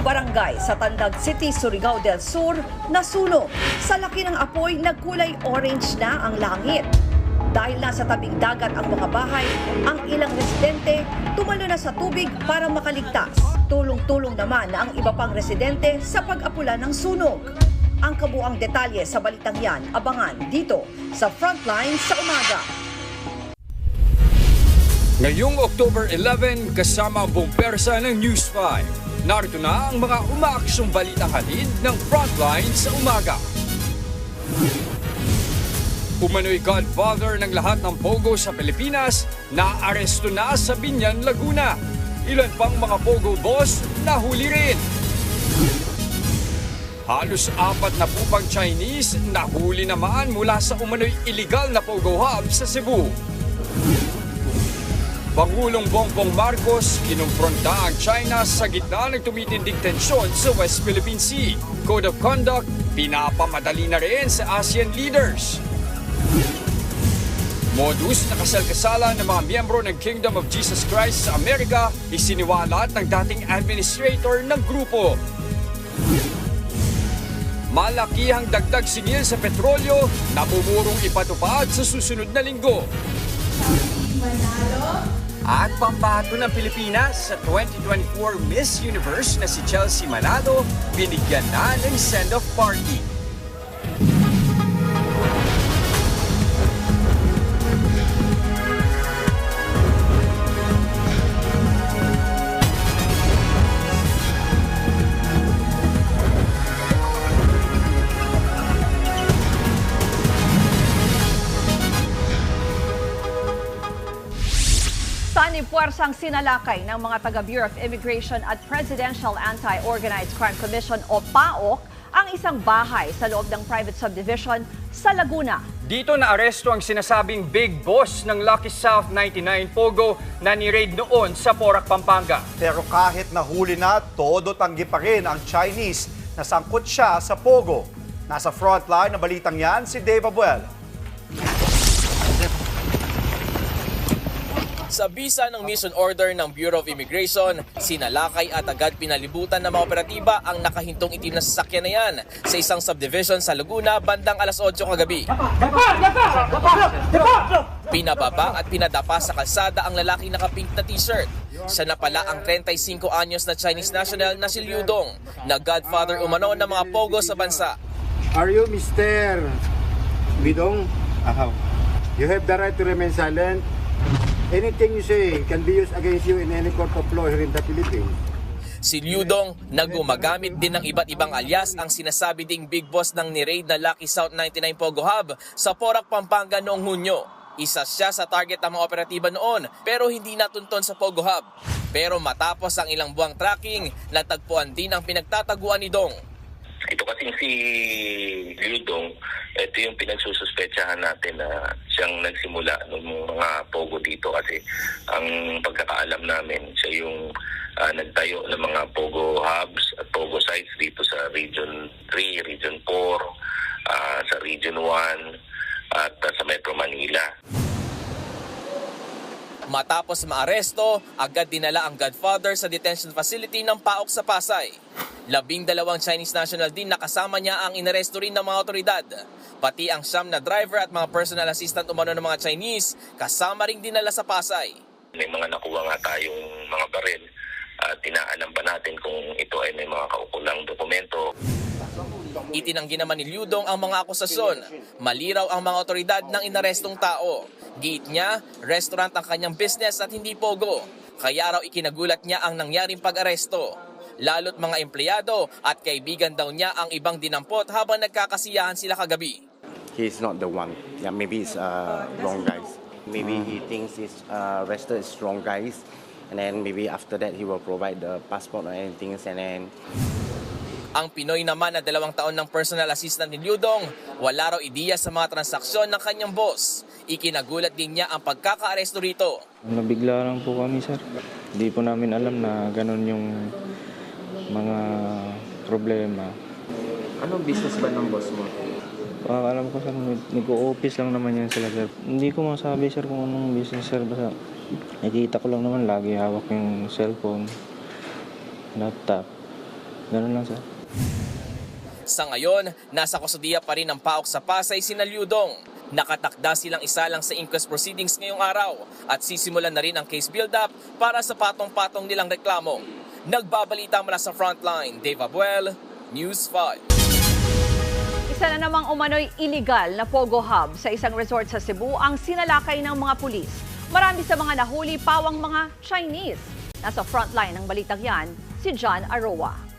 barangay sa Tandag City, Surigao del Sur nasunog. Sa laki ng apoy, nagkulay orange na ang langit. Dahil nasa tabing dagat ang mga bahay, ang ilang residente tumalo na sa tubig para makaligtas. Tulong-tulong naman na ang iba pang residente sa pag-apula ng sunog. Ang kabuang detalye sa balitang yan, abangan dito sa Frontline sa umaga. Ngayong October 11, kasama ang buong persa ng News 5. Narito na ang mga umaaksyong balitang halid ng Frontline sa umaga. Umano'y godfather ng lahat ng pogo sa Pilipinas na aresto na sa Binyan, Laguna. Ilan pang mga pogo boss nahuli rin. Halos apat na pupang Chinese nahuli naman mula sa umano'y illegal na pogo hub sa Cebu. Pangulong Bongbong Marcos kinumpronta ang China sa gitna ng tumitindig tensyon sa West Philippine Sea. Code of Conduct pinapamadali na rin sa ASEAN leaders. Modus na kasal-kasalan ng mga miyembro ng Kingdom of Jesus Christ sa Amerika isiniwalat ng dating administrator ng grupo. Malakihang dagdag singil sa petrolyo na bumurong ipatupad sa susunod na linggo. At pambato ng Pilipinas sa 2024 Miss Universe na si Chelsea Manalo, binigyan na ng send-off party. Puwersang sinalakay ng mga taga Bureau of Immigration at Presidential Anti-Organized Crime Commission o PAOK ang isang bahay sa loob ng private subdivision sa Laguna. Dito na aresto ang sinasabing big boss ng Lucky South 99 Pogo na ni-raid noon sa Porac, Pampanga. Pero kahit nahuli na, todo tanggi pa rin ang Chinese na sangkot siya sa Pogo. Nasa frontline na balitang yan si Dave Abuel. Sa bisa ng mission order ng Bureau of Immigration, sinalakay at agad pinalibutan ng mga operatiba ang nakahintong itim na sasakyan na yan sa isang subdivision sa Laguna bandang alas 8 kagabi. Pinababa at pinadapa sa kalsada ang lalaki naka-pink na t-shirt. Siya na pala ang 35 anyos na Chinese national na si Liu Dong, na godfather umano ng mga pogo sa bansa. Are you Mr. Bidong? Ahaw. You have the right to remain silent. Anything you say can be used against you in any court of law here in the Philippines. Si Liu Dong na gumagamit din ng iba't ibang alias ang sinasabi ding big boss ng ni-raid na Lucky South 99 Pogo Hub sa Porac, Pampanga noong Hunyo. Isa siya sa target ng mga operatiba noon pero hindi natunton sa Pogo Hub. Pero matapos ang ilang buwang tracking, natagpuan din ang pinagtataguan ni Dong. Ito kasing si Liudong, ito yung pinagsususpetsahan natin na siyang nagsimula ng mga pogo dito kasi ang pagkakaalam namin siya yung ah, nagtayo ng mga pogo hubs at pogo sites dito sa Region 3, Region 4, ah, sa Region 1 at ah, sa Metro Manila. Matapos maaresto, agad dinala ang Godfather sa detention facility ng PAOK sa Pasay. Labing dalawang Chinese national din nakasama niya ang inaresto rin ng mga otoridad. Pati ang siyam na driver at mga personal assistant umano ng mga Chinese, kasama rin dinala sa Pasay. May mga nakuha nga tayong mga baril at tinaalam pa natin kung ito ay may mga kaukulang dokumento Itinanggi naman ni Liudong ang mga akusasyon. Maliraw ang mga otoridad ng inarestong tao. Giit niya, restaurant ang kanyang business at hindi pogo. Kaya raw ikinagulat niya ang nangyaring pag-aresto. Lalo't mga empleyado at kaibigan daw niya ang ibang dinampot habang nagkakasiyahan sila kagabi. he's not the one. Yeah, maybe it's uh, wrong guys. Maybe he thinks he's uh, arrested is wrong guys, and then maybe after that he will provide the passport or anything, and then Ang Pinoy naman na dalawang taon ng personal assistant ni Liudong, wala raw ideya sa mga transaksyon ng kanyang boss. Ikinagulat din niya ang pagkakaaresto rito. Nabigla lang po kami, sir. Hindi po namin alam na ganun yung mga problema. Anong business ba ng boss mo? Ah, alam ko, sir, nag- nag-o-office lang naman yan sila, sir. Hindi ko masabi, sir, kung anong business, sir. Basta nakikita ko lang naman lagi hawak yung cellphone, laptop. Ganun lang, sir. Sa ngayon, nasa kustodiya pa rin ng PAOK sa Pasay si Lyudong. Nakatakda silang isa lang sa inquest proceedings ngayong araw at sisimulan na rin ang case build-up para sa patong-patong nilang reklamo. Nagbabalita mula sa frontline, Dave Abuel, News 5. Isa na namang umano'y illegal na Pogo Hub sa isang resort sa Cebu ang sinalakay ng mga pulis. Marami sa mga nahuli pawang mga Chinese. Nasa frontline ng balitang yan, si John Aroa.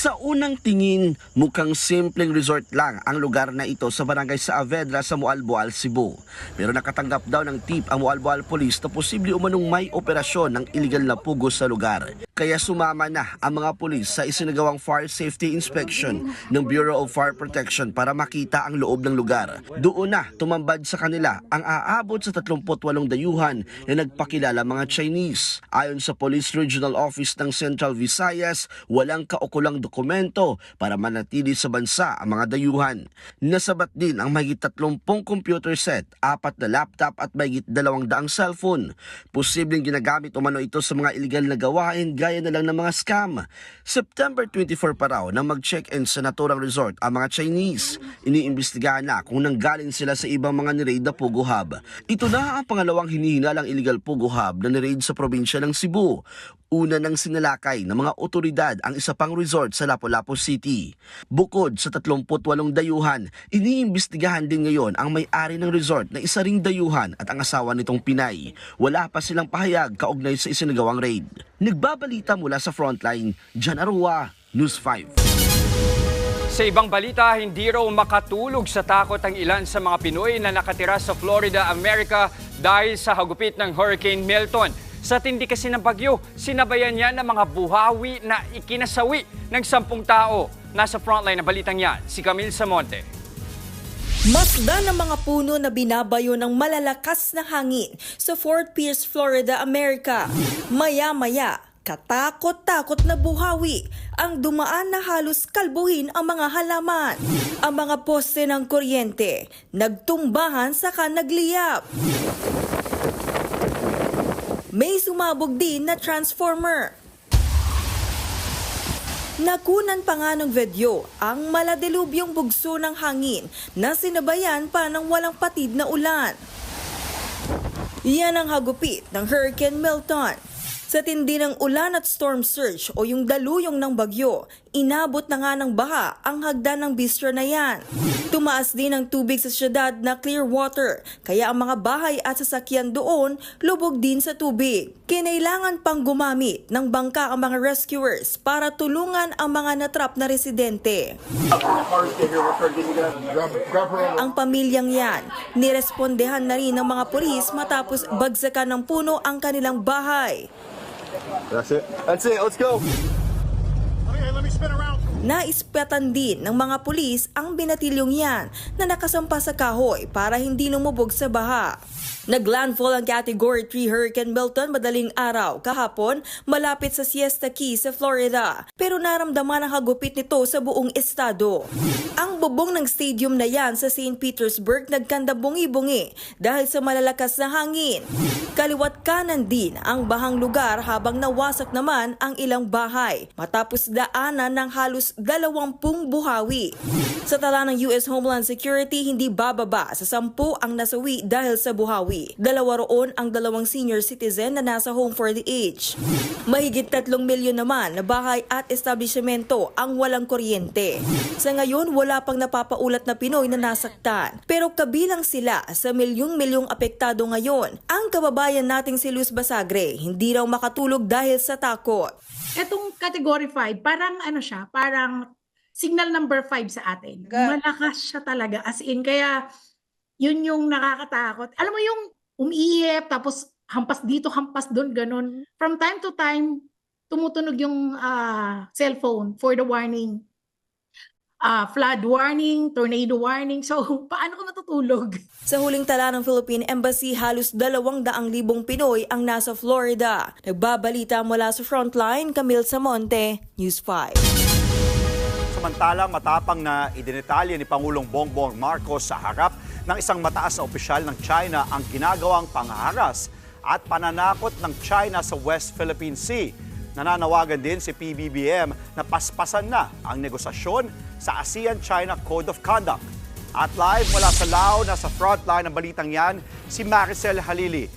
Sa unang tingin, mukhang simpleng resort lang ang lugar na ito sa barangay sa Avedra sa Mualboal, Cebu. Pero nakatanggap daw ng tip ang Mualboal Police na posible umanong may operasyon ng illegal na pugo sa lugar. Kaya sumama na ang mga pulis sa isinagawang fire safety inspection ng Bureau of Fire Protection para makita ang loob ng lugar. Doon na tumambad sa kanila ang aabot sa 38 dayuhan na nagpakilala mga Chinese. Ayon sa Police Regional Office ng Central Visayas, walang kaukulang dokumento para manatili sa bansa ang mga dayuhan. Nasabat din ang mahigit 30 computer set, apat na laptop at mahigit 200 cellphone. Posibleng ginagamit umano ito sa mga illegal na gawain gaya na lang ng mga scam. September 24 pa raw nang mag-check-in sa naturang resort ang mga Chinese. Iniimbestigahan na kung nanggaling sila sa ibang mga niraid na Pugo Hub. Ito na ang pangalawang hinihinalang illegal Pugo Hub na niraid sa probinsya ng Cebu. Una nang sinalakay ng mga otoridad ang isa pang resort sa Lapu-Lapu City. Bukod sa 38 dayuhan, iniimbestigahan din ngayon ang may-ari ng resort na isa ring dayuhan at ang asawa nitong Pinay. Wala pa silang pahayag kaugnay sa isinagawang raid. Nagbabalita mula sa frontline, Jan Arua, News 5. Sa ibang balita, hindi raw makatulog sa takot ang ilan sa mga Pinoy na nakatira sa Florida, America dahil sa hagupit ng Hurricane Milton. Sa tindi kasi ng bagyo, sinabayan niya ng mga buhawi na ikinasawi ng sampung tao. Nasa frontline ng balitang yan, si Camille Samonte. Masda ng mga puno na binabayo ng malalakas na hangin sa Fort Pierce, Florida, Amerika. Maya-maya, katakot-takot na buhawi ang dumaan na halos kalbuhin ang mga halaman. Ang mga poste ng kuryente nagtumbahan saka nagliyap. May sumabog din na transformer. Nakunan pa nga ng video ang maladilubyong bugso ng hangin na sinabayan pa ng walang patid na ulan. Yan ang hagupit ng Hurricane Milton. Sa tindi ng ulan at storm surge o yung daluyong ng bagyo, inabot na nga ng baha ang hagdan ng bistro na yan. Tumaas din ang tubig sa syudad na Clearwater, kaya ang mga bahay at sasakyan doon lubog din sa tubig. Kinailangan pang gumamit ng bangka ang mga rescuers para tulungan ang mga natrap na residente. Ang pamilyang yan, nirespondehan na rin ng mga polis matapos bagsakan ng puno ang kanilang bahay. That's it. That's it. Let's go. Naispatan din ng mga pulis ang binatilyong yan na nakasampa sa kahoy para hindi lumubog sa baha. Naglandfall ang Category 3 Hurricane Milton madaling araw kahapon malapit sa Siesta Key sa Florida pero naramdaman ang hagupit nito sa buong estado. Ang bubong ng stadium na yan sa St. Petersburg nagkanda bungi-bungi dahil sa malalakas na hangin. Kaliwat kanan din ang bahang lugar habang nawasak naman ang ilang bahay matapos daanan ng halos dalawampung buhawi. Sa tala ng US Homeland Security, hindi bababa sa sampu ang nasawi dahil sa buhawi. Dalawa roon ang dalawang senior citizen na nasa home for the age. Mahigit tatlong milyon naman na bahay at establishmento ang walang kuryente. Sa ngayon, wala pang napapaulat na Pinoy na nasaktan. Pero kabilang sila sa milyong-milyong apektado ngayon. Ang kababayan nating si Luz Basagre, hindi raw makatulog dahil sa takot. Etong category 5, parang ano siya, parang signal number 5 sa atin. Malakas siya talaga. As in, kaya yun yung nakakatakot. Alam mo yung umiihip, tapos hampas dito, hampas doon, ganun. From time to time, tumutunog yung ah, cellphone for the warning. Ah, flood warning, tornado warning. So, paano ko matutulog? Sa huling tala ng Philippine Embassy, halos dalawang daang libong Pinoy ang nasa Florida. Nagbabalita mula sa Frontline, Camille Samonte, News 5. Samantala, matapang na idinetalya ni Pangulong Bongbong Marcos sa harap ng isang mataas na opisyal ng China ang ginagawang pangharas at pananakot ng China sa West Philippine Sea. Nananawagan din si PBBM na paspasan na ang negosasyon sa ASEAN-China Code of Conduct. At live mula sa Lao, nasa frontline ng balitang yan, si Maricel Halili.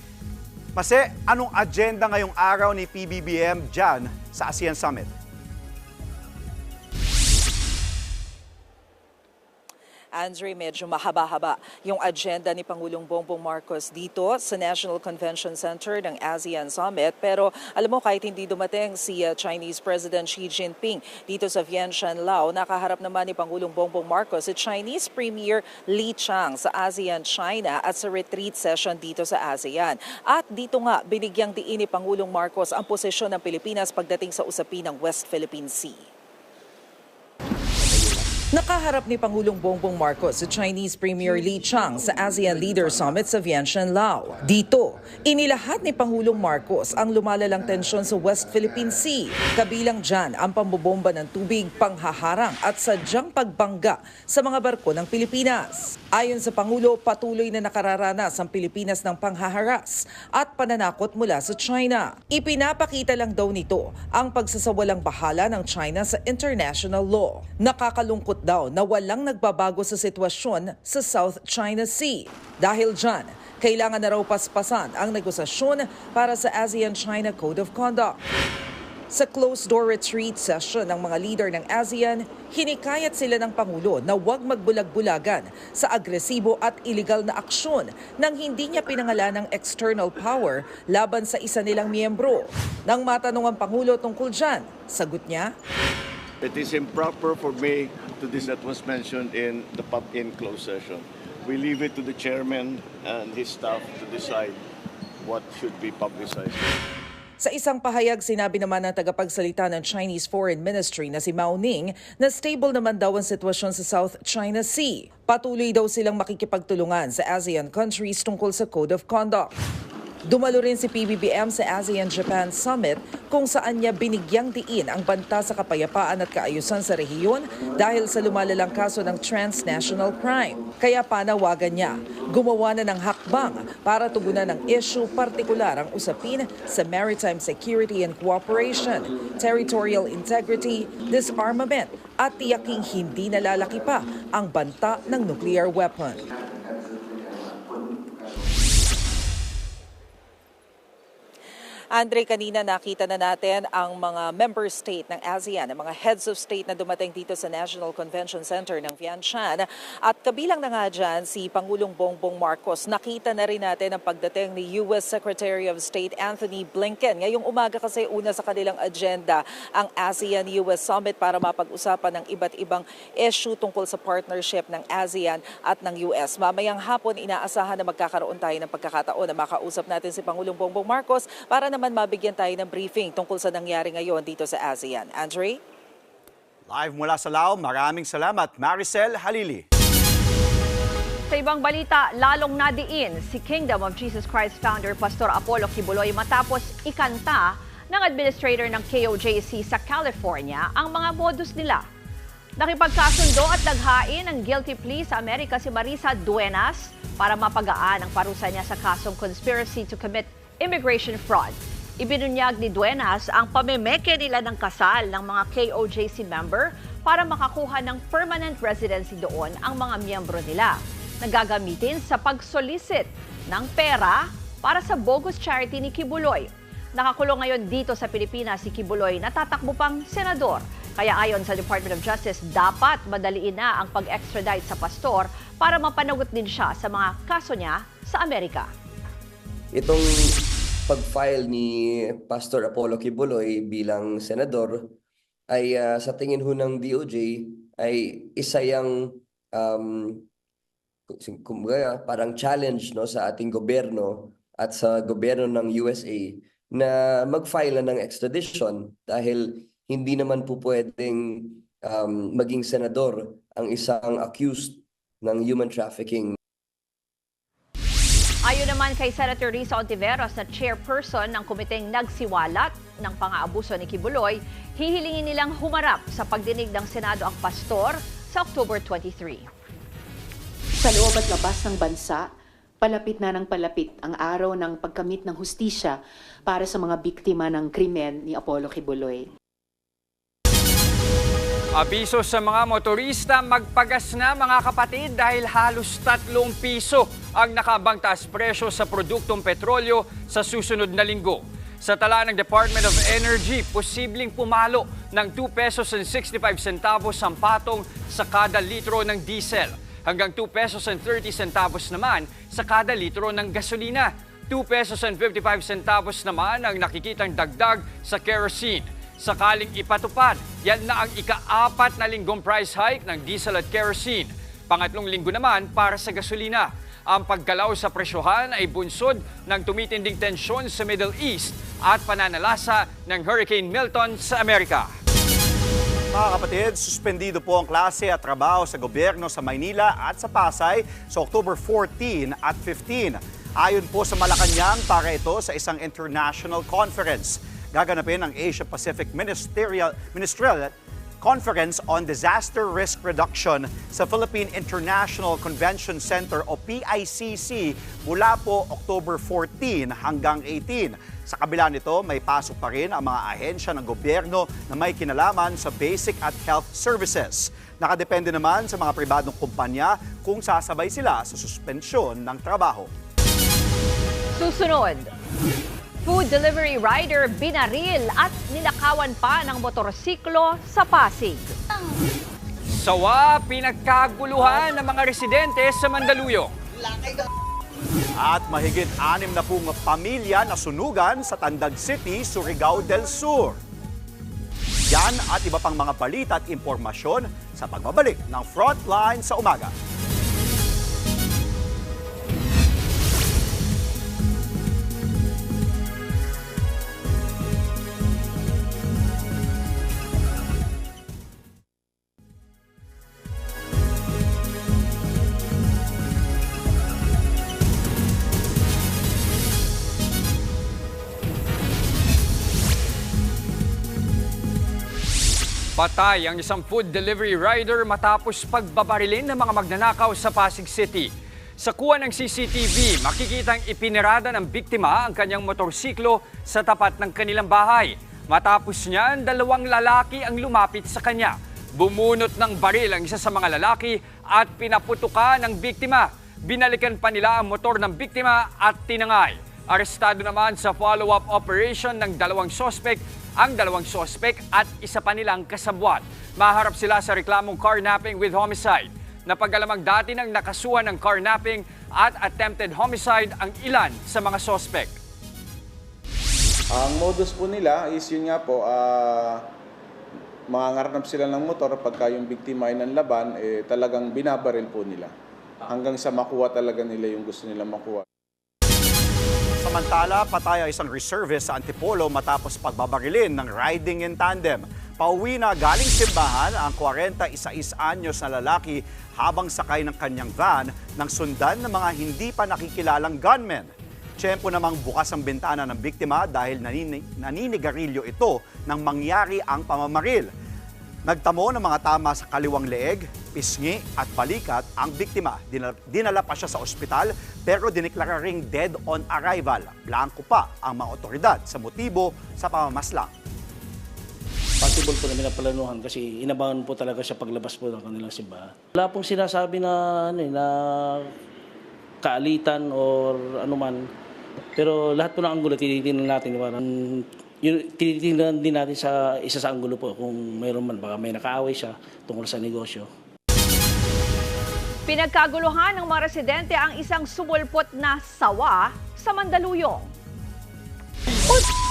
Mase, anong agenda ngayong araw ni PBBM dyan sa ASEAN Summit? Andre, medyo mahaba-haba yung agenda ni Pangulong Bongbong Marcos dito sa National Convention Center ng ASEAN Summit. Pero alam mo, kahit hindi dumating si uh, Chinese President Xi Jinping dito sa Vientiane, Lao, nakaharap naman ni Pangulong Bongbong Marcos si Chinese Premier Li Chang sa ASEAN China at sa retreat session dito sa ASEAN. At dito nga, binigyang diin ni Pangulong Marcos ang posisyon ng Pilipinas pagdating sa usapin ng West Philippine Sea. Nakaharap ni Pangulong Bongbong Marcos si Chinese Premier Li Chang sa ASEAN Leader Summit sa Vientiane, Lao. Dito, inilahat ni Pangulong Marcos ang lumalalang tensyon sa West Philippine Sea. Kabilang dyan ang pambobomba ng tubig, panghaharang at sadyang pagbangga sa mga barko ng Pilipinas. Ayon sa Pangulo, patuloy na nakararanas ang Pilipinas ng panghaharas at pananakot mula sa China. Ipinapakita lang daw nito ang pagsasawalang bahala ng China sa international law. Nakakalungkot daw na walang nagbabago sa sitwasyon sa South China Sea. Dahil dyan, kailangan na raw paspasan ang negosasyon para sa ASEAN-China Code of Conduct. Sa closed-door retreat session ng mga leader ng ASEAN, hinikayat sila ng Pangulo na huwag magbulag-bulagan sa agresibo at iligal na aksyon nang hindi niya pinangalan ng external power laban sa isa nilang miyembro. Nang matanong ang Pangulo tungkol dyan, sagot niya, It is improper for me to this that was mentioned in the pub in closed session. We leave it to the chairman and his staff to decide what should be publicized. Sa isang pahayag, sinabi naman ng tagapagsalita ng Chinese Foreign Ministry na si Mao Ning na stable naman daw ang sitwasyon sa South China Sea. Patuloy daw silang makikipagtulungan sa ASEAN countries tungkol sa Code of Conduct. Dumalo rin si PBBM sa ASEAN-Japan Summit kung saan niya binigyang diin ang banta sa kapayapaan at kaayusan sa rehiyon dahil sa lumalalang kaso ng transnational crime. Kaya panawagan niya, gumawa na ng hakbang para tugunan ng issue partikular ang usapin sa maritime security and cooperation, territorial integrity, disarmament at tiyaking hindi nalalaki pa ang banta ng nuclear weapon. Andre, kanina nakita na natin ang mga member state ng ASEAN, ang mga heads of state na dumating dito sa National Convention Center ng Vientiane. At kabilang na nga dyan si Pangulong Bongbong Marcos. Nakita na rin natin ang pagdating ni U.S. Secretary of State Anthony Blinken. Ngayong umaga kasi una sa kanilang agenda ang ASEAN-US Summit para mapag-usapan ng iba't ibang issue tungkol sa partnership ng ASEAN at ng US. Mamayang hapon, inaasahan na magkakaroon tayo ng pagkakataon na makausap natin si Pangulong Bongbong Marcos para naman mabigyan tayo ng briefing tungkol sa nangyari ngayon dito sa ASEAN. Andre? Live mula sa Lao, maraming salamat Maricel Halili. Sa ibang balita, lalong nadiin si Kingdom of Jesus Christ founder Pastor Apollo Kibuloy matapos ikanta ng administrator ng KOJC sa California ang mga modus nila. Nakipagkasundo at naghain ng guilty plea sa Amerika si Marisa Duenas para mapagaan ang parusa niya sa kasong conspiracy to commit immigration fraud. Ibinunyag ni Duenas ang pamemeke nila ng kasal ng mga KOJC member para makakuha ng permanent residency doon ang mga miyembro nila na gagamitin sa pag-solicit ng pera para sa bogus charity ni Kibuloy. Nakakulong ngayon dito sa Pilipinas si Kibuloy na tatakbo pang senador. Kaya ayon sa Department of Justice, dapat madaliin na ang pag-extradite sa pastor para mapanagot din siya sa mga kaso niya sa Amerika. Itong pag-file ni Pastor Apollo Kibuloy bilang senador ay ah, sa tingin ho ng DOJ ay isa yang um, kumbaga, parang challenge no sa ating gobyerno at sa gobyerno ng USA na mag-file ng extradition dahil hindi naman po pwedeng um, maging senador ang isang accused ng human trafficking Ayon naman kay Senator Risa Ontiveros na chairperson ng komiteng nagsiwalat ng pang-aabuso ni Kibuloy, hihilingin nilang humarap sa pagdinig ng Senado ang pastor sa October 23. sa loob at labas ng bansa, palapit na ng palapit ang araw ng pagkamit ng hustisya para sa mga biktima ng krimen ni Apollo Kibuloy. Abiso sa mga motorista, magpagas na mga kapatid dahil halos 3 piso ang nakabang taas presyo sa produktong petrolyo sa susunod na linggo. Sa tala ng Department of Energy, posibleng pumalo ng 2 pesos and 65 centavos ang patong sa kada litro ng diesel. Hanggang 2 pesos and 30 centavos naman sa kada litro ng gasolina. 2 pesos and 55 centavos naman ang nakikitang dagdag sa kerosene. Sakaling ipatupad, yan na ang ika-apat na linggong price hike ng diesel at kerosene. Pangatlong linggo naman para sa gasolina. Ang paggalaw sa presyohan ay bunsod ng tumitinding tensyon sa Middle East at pananalasa ng Hurricane Milton sa Amerika. Mga kapatid, suspendido po ang klase at trabaho sa gobyerno sa Maynila at sa Pasay sa October 14 at 15. Ayon po sa Malacanang, para ito sa isang international conference. Gaganapin ang Asia-Pacific Ministerial, Ministerial Conference on Disaster Risk Reduction sa Philippine International Convention Center o PICC mula po October 14 hanggang 18. Sa kabila nito, may pasok pa rin ang mga ahensya ng gobyerno na may kinalaman sa basic at health services. Nakadepende naman sa mga pribadong kumpanya kung sasabay sila sa suspensyon ng trabaho. Susunod, food delivery rider binaril at nilakawan pa ng motorsiklo sa Pasig. Sawa, pinagkaguluhan ng mga residente sa Mandaluyong. At mahigit anim na pong pamilya na sunugan sa Tandag City, Surigao del Sur. Yan at iba pang mga balita at impormasyon sa pagbabalik ng Frontline sa umaga. Patay ang isang food delivery rider matapos pagbabarilin ng mga magnanakaw sa Pasig City. Sa kuha ng CCTV, makikitang ipinirada ng biktima ang kanyang motorsiklo sa tapat ng kanilang bahay. Matapos niyan, dalawang lalaki ang lumapit sa kanya. Bumunot ng baril ang isa sa mga lalaki at pinaputukan ng biktima. Binalikan pa nila ang motor ng biktima at tinangay. Arestado naman sa follow-up operation ng dalawang sospek ang dalawang sospek at isa pa nilang kasabwat. Maharap sila sa reklamong carnapping with homicide. Napagalamang dati ng nakasuhan ng carnapping at attempted homicide ang ilan sa mga sospek. Ang modus po nila is yun nga po, ah mangangarap sila ng motor pagka yung biktima ay nanlaban, eh, talagang binabaril po nila. Hanggang sa makuha talaga nila yung gusto nila makuha. Samantala, patay ang isang reservist sa Antipolo matapos pagbabarilin ng riding in tandem. Pauwi na galing simbahan ang 41 anyos na lalaki habang sakay ng kanyang van ng sundan ng mga hindi pa nakikilalang gunmen. Tiyempo namang bukas ang bintana ng biktima dahil nanini, naninigarilyo ito nang mangyari ang pamamaril. Nagtamo ng mga tama sa kaliwang leeg, pisngi at balikat ang biktima. Dinala, pa siya sa ospital pero diniklara ring dead on arrival. Blanco pa ang mga otoridad sa motibo sa pamamaslang. Possible po namin na planuhan kasi inabangan po talaga siya paglabas po ng kanilang simbahan. Wala pong sinasabi na, ano, eh, na kaalitan or anuman. Pero lahat po ng anggulo tinitingnan natin. Parang, yun, tinitingnan din natin sa isa sa anggulo po kung mayroon man. Baka may nakaaway siya tungkol sa negosyo. Pinagkaguluhan ng mga residente ang isang sumulpot na sawa sa Mandaluyong.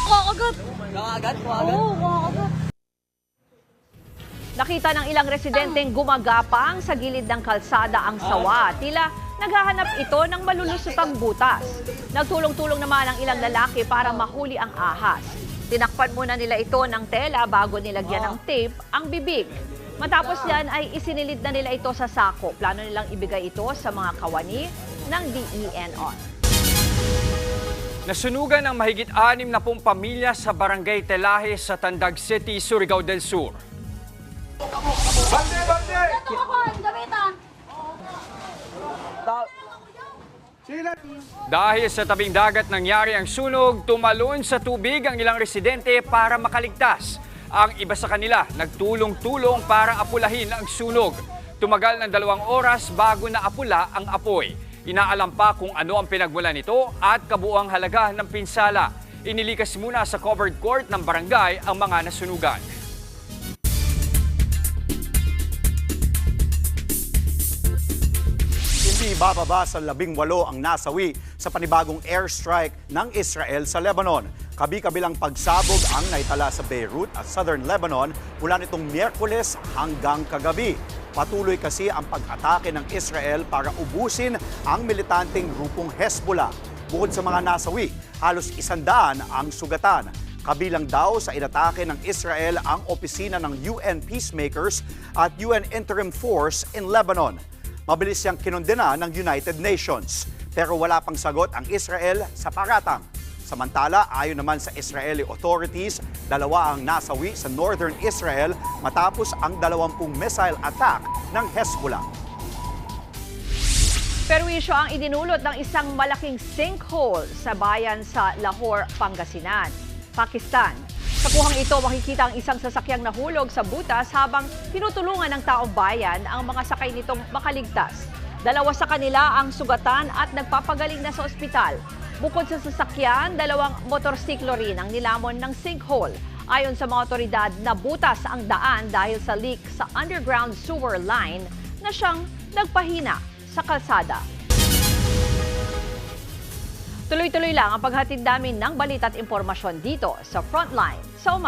Kakagat! Kakagat? Oo, kakagat. Nakita ng ilang residenteng gumagapang sa gilid ng kalsada ang sawa. Tila naghahanap ito ng malulusutang butas. Nagtulong-tulong naman ang ilang lalaki para mahuli ang ahas. Tinakpan muna nila ito ng tela bago nilagyan ng tape ang bibig. Matapos yan ay isinilid na nila ito sa sako. Plano nilang ibigay ito sa mga kawani ng DENR. Nasunugan ng mahigit anim na pong pamilya sa Barangay Telahe sa Tandag City, Surigao del Sur. Dahil sa tabing dagat nangyari ang sunog, tumalon sa tubig ang ilang residente para makaligtas. Ang iba sa kanila nagtulong-tulong para apulahin ang sunog. Tumagal ng dalawang oras bago na apula ang apoy. Inaalam pa kung ano ang pinagmulan nito at kabuuang halaga ng pinsala. Inilikas muna sa covered court ng barangay ang mga nasunugan. Hindi bababa sa labing walo ang nasawi sa panibagong airstrike ng Israel sa Lebanon. Kabi-kabilang pagsabog ang naitala sa Beirut at Southern Lebanon mula nitong Miyerkules hanggang kagabi. Patuloy kasi ang pag-atake ng Israel para ubusin ang militanteng grupong Hezbollah. Bukod sa mga nasawi, halos isandaan ang sugatan. Kabilang daw sa inatake ng Israel ang opisina ng UN Peacemakers at UN Interim Force in Lebanon. Mabilis siyang kinondena ng United Nations. Pero wala pang sagot ang Israel sa paratang. Samantala, ayon naman sa Israeli authorities, dalawa ang nasawi sa northern Israel matapos ang 20 missile attack ng Hezbollah. Perwisyo ang idinulot ng isang malaking sinkhole sa bayan sa Lahore, Pangasinan, Pakistan. Sa kuhang ito, makikita ang isang sasakyang nahulog sa butas habang tinutulungan ng taong bayan ang mga sakay nitong makaligtas. Dalawa sa kanila ang sugatan at nagpapagaling na sa ospital. Bukod sa sasakyan, dalawang motorsiklo rin ang nilamon ng sinkhole. Ayon sa mga otoridad, nabutas ang daan dahil sa leak sa underground sewer line na siyang nagpahina sa kalsada. Tuloy-tuloy lang ang paghatid namin ng balita at impormasyon dito sa Frontline sa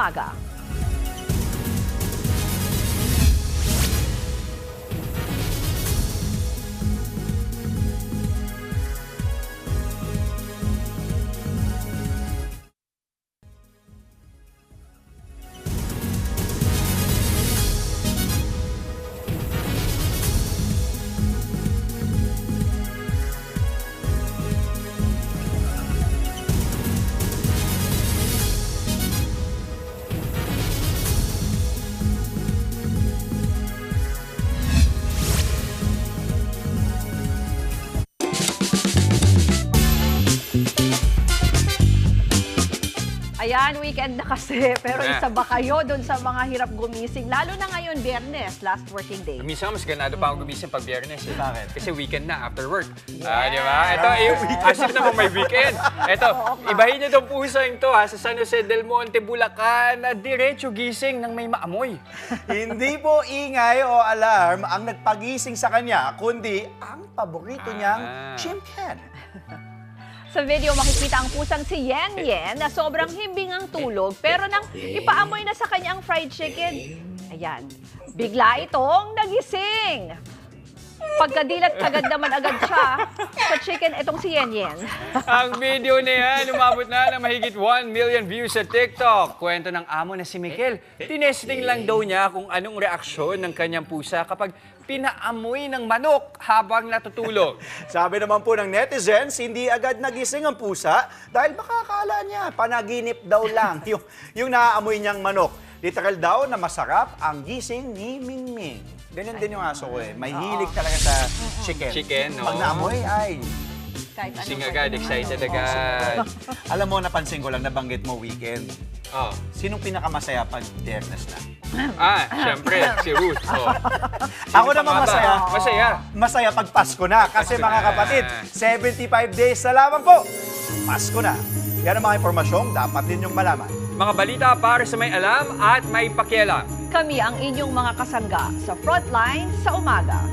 Ayan, weekend na kasi. Pero Yeah. isa ba kayo dun sa mga hirap gumising? Lalo na ngayon, biyernes, last working day. Minsan mas ganado pa ako gumising pag biyernes. Eh. Bakit? Kasi weekend na, after work. Ah, di ba? Ito, yung, as if naman may weekend. Ito, ibahin niyo itong puso ito ha, sa San Jose del Monte, Bulacan, na diretso gising ng may maamoy. Hindi po ingay o alarm ang nagpagising sa kanya, kundi ang paborito niyang Ah. chimken. Sa video, makikita ang pusang si Yen Yen na sobrang himbing ang tulog pero nang ipaamoy na sa kanya ang fried chicken, ayan, bigla itong nagising. Pagkadilat kagad naman agad siya sa chicken itong si Yen Yen. ang video na yan, umabot na ng mahigit 1 million views sa TikTok. Kwento ng amo na si Mikel. Tinesting lang daw niya kung anong reaksyon ng kanyang pusa kapag pinaamoy ng manok habang natutulog. Sabi naman po ng netizens, hindi agad nagising ang pusa dahil baka akala niya panaginip daw lang yung, yung naaamoy niyang manok. Literal daw na masarap ang gising ni Mingming. Ganyan din yung aso ko eh. Mahilig talaga sa chicken. Chicken, no? Pag naamoy, ay. Kahit ano Sing pa agad, excited agad. Alam mo, napansin ko lang, nabanggit mo weekend. Oh. Sinong pinakamasaya pag biyernes na? Ah, syempre, si Ruth. Oh. Ako naman masaya. Masaya. Masaya pag Pasko na. Kasi Pasko mga na. kapatid, 75 days na lamang po. Pasko na. Yan ang mga impormasyong dapat ninyong malaman. Mga balita para sa may alam at may pakialam. Kami ang inyong mga kasangga sa Frontline sa umaga.